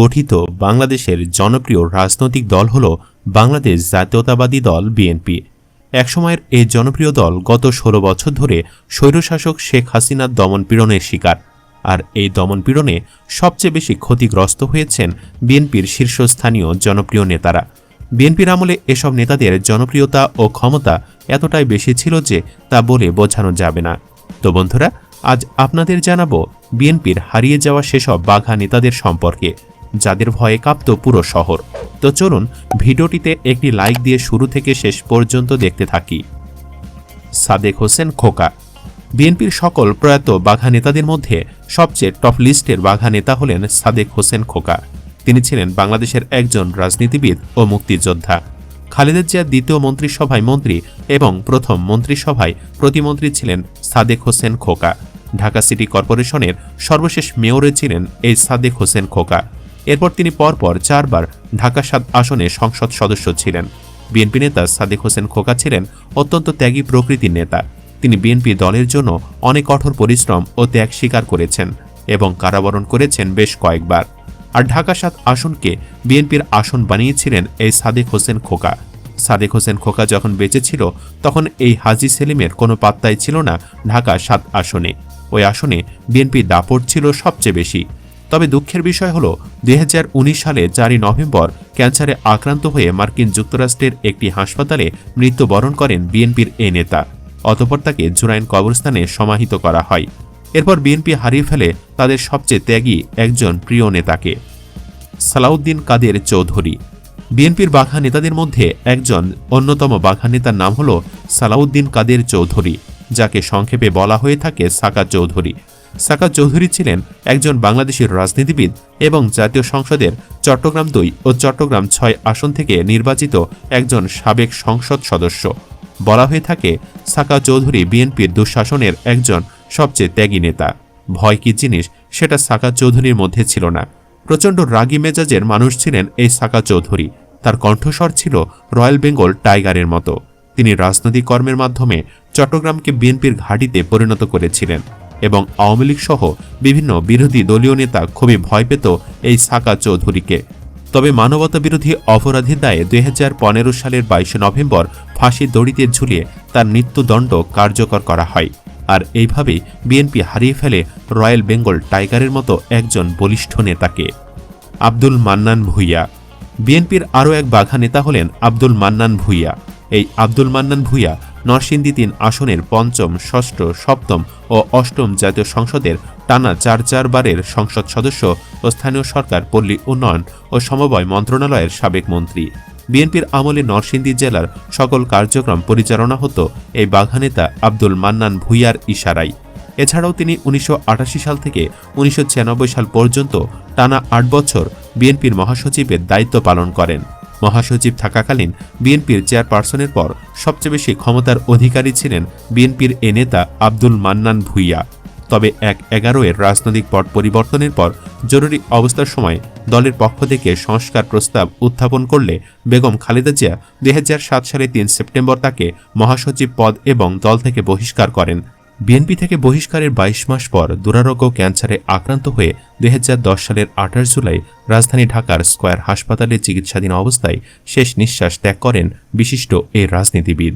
গঠিত বাংলাদেশের জনপ্রিয় রাজনৈতিক দল হল বাংলাদেশ জাতীয়তাবাদী দল বিএনপি। একসময়ের এই জনপ্রিয় দল গত ষোলো বছর ধরে স্বৈরশাসক শেখ হাসিনার দমনপীড়নের শিকার। আর এই দমনপীড়নে সবচেয়ে বেশি ক্ষতিগ্রস্ত হয়েছেন বিএনপির শীর্ষস্থানীয় জনপ্রিয় নেতারা। বিএনপির আমলে এসব নেতাদের জনপ্রিয়তা ও ক্ষমতা এতটাই বেশি ছিল যে তা বলে বোঝানো যাবে না। তো বন্ধুরা, আজ আপনাদের জানাব বিএনপির হারিয়ে যাওয়া সেসব বাঘা নেতাদের সম্পর্কে। যাদের ভয়ে কাঁপত পুরো শহর। তো চলুন, ভিডিওটিতে একটি লাইক দিয়ে শুরু থেকে শেষ পর্যন্ত দেখতে থাকি। সাদেক হোসেন খোকা। বিএনপির সকল প্রয়াত বাঘা নেতাদের মধ্যে সবচেয়ে টপ লিস্টের বাঘা নেতা হলেন সাদেক হোসেন খোকা। তিনি ছিলেন বাংলাদেশের একজন রাজনীতিবিদ ও মুক্তিযোদ্ধা। খালেদা জিয়ার দ্বিতীয় মন্ত্রিসভায় মন্ত্রী এবং প্রথম মন্ত্রিসভায় প্রতিমন্ত্রী ছিলেন সাদেক হোসেন খোকা। ঢাকা সিটি কর্পোরেশনের সর্বশেষ মেয়রে ছিলেন এই সাদেক হোসেন খোকা। এরপর তিনি পরপর চারবার ঢাকা সাত আসনে সংসদ সদস্য ছিলেন। বিএনপি নেতা সাদেক হোসেন খোকা ছিলেন অত্যন্ত ত্যাগী প্রকৃতির নেতা। তিনি বিএনপি দলের জন্য অনেক কঠোর পরিশ্রম ও ত্যাগ স্বীকার করেছেন এবং কারাবরণ করেছেন বেশ কয়েকবার। আর ঢাকা সাত আসনকে বিএনপির আসন বানিয়েছিলেন এই সাদেক হোসেন খোকা। সাদেক হোসেন খোকা যখন বেঁচে ছিল, তখন এই হাজি সেলিমের কোনো পাত্তাই ছিল না ঢাকা সাত আসনে। ওই আসনে বিএনপি দাপট ছিল সবচেয়ে বেশি। তবে দুঃখের বিষয় হল, দুই হাজার উনিশ সালে চারই নভেম্বর ক্যান্সারে আক্রান্ত হয়ে মার্কিন যুক্তরাষ্ট্রের একটি হাসপাতালে মৃত্যুবরণ করেন বিএনপির এই নেতা। অতপর তাকে জুরাইন কবরস্থানে সমাহিত করা হয়। এরপর বিএনপি হারিয়ে ফেলে তাদের সবচেয়ে ত্যাগী একজন প্রিয় নেতাকে। সালাউদ্দিন কাদের চৌধুরী। বিএনপির বাঘা নেতাদের মধ্যে একজন অন্যতম বাঘা নেতার নাম হল সালাউদ্দিন কাদের চৌধুরী। যাকে সংক্ষেপে বলা হয়ে থাকে সাকা চৌধুরী। সাকা চৌধুরী ছিলেন একজন বাংলাদেশের রাজনীতিবিদ এবং জাতীয় সংসদের চট্টগ্রাম দুই ও চট্টগ্রাম ছয় আসন থেকে নির্বাচিত একজন সাবেক সংসদ সদস্য। বলা হয়ে থাকে সাকা চৌধুরী বিএনপির দুঃশাসনের একজন সবচেয়ে ত্যাগী নেতা। ভয় কি জিনিস, সেটা সাকা চৌধুরীর মধ্যে ছিল না। প্রচণ্ড রাগী মেজাজের মানুষ ছিলেন এই সাকা চৌধুরী। তার কণ্ঠস্বর ছিল রয়্যাল বেঙ্গল টাইগারের মতো। তিনি রাজনৈতিক কর্মের মাধ্যমে চট্টগ্রামকে বিএনপির ঘাঁটিতে পরিণত করেছিলেন এবং আওয়ামী লীগ সহ বিভিন্ন বিরোধী দলীয় নেতা খুবই ভয় পেত এই সাকা চৌধুরীকে। তবে মানবতা বিরোধী অপরাধীর দায়ে দুই হাজার পনেরো সালের বাইশে নভেম্বর ফাঁসির দড়িতে ঝুলিয়ে তার মৃত্যুদণ্ড কার্যকর করা হয়। আর এইভাবেই বিএনপি হারিয়ে ফেলে রয়্যাল বেঙ্গল টাইগারের মতো একজন বলিষ্ঠ নেতাকে। আব্দুল মান্নান ভুইয়া। বিএনপির আরও এক বাঘা নেতা হলেন আব্দুল মান্নান ভুইয়া। এই আব্দুল মান্নান ভুইয়া নরসিংদী তিন আসনের পঞ্চম, ষষ্ঠ, সপ্তম ও অষ্টম জাতীয় সংসদের টানা চার চারবারের সংসদ সদস্য ও স্থানীয় সরকার, পল্লী উন্নয়ন ও সমবায় মন্ত্রণালয়ের সাবেক মন্ত্রী। বিএনপির আমলে নরসিংদী জেলার সকল কার্যক্রম পরিচালনা হতো এই বাঘানেতা আব্দুল মান্নান ভুইয়ার ইশারাই এছাড়াও তিনি উনিশশো আটাশি সাল থেকে উনিশশো ছিয়ানব্বই সাল পর্যন্ত টানা আট বছর বিএনপির মহাসচিবের দায়িত্ব পালন করেন। মহাসচিব থাকাকালীন বিএনপির চেয়ারপারসনের পর সবচেয়ে বেশি ক্ষমতার অধিকারী ছিলেন বিএনপির এ নেতা আব্দুল মান্নান ভুইয়া। তবে এক এগারো এর রাজনৈতিক পট পরিবর্তনের পর জরুরি অবস্থার সময় দলের পক্ষ থেকে সংস্কার প্রস্তাব উত্থাপন করলে বেগম খালেদা জিয়া দুই হাজার সাত সালে তিন সেপ্টেম্বর তাকে মহাসচিব পদ এবং দল থেকে বহিষ্কার করেন। বিএনপি থেকে বহিষ্কারের বাইশ মাস পর দুরারোগ্য ক্যান্সারে আক্রান্ত হয়ে দুই সালের আঠাশ জুলাই রাজধানী ঢাকার স্কয়ার হাসপাতালে চিকিৎসাধীন অবস্থায় শেষ নিঃশ্বাস ত্যাগ করেন বিশিষ্ট এই রাজনীতিবিদ।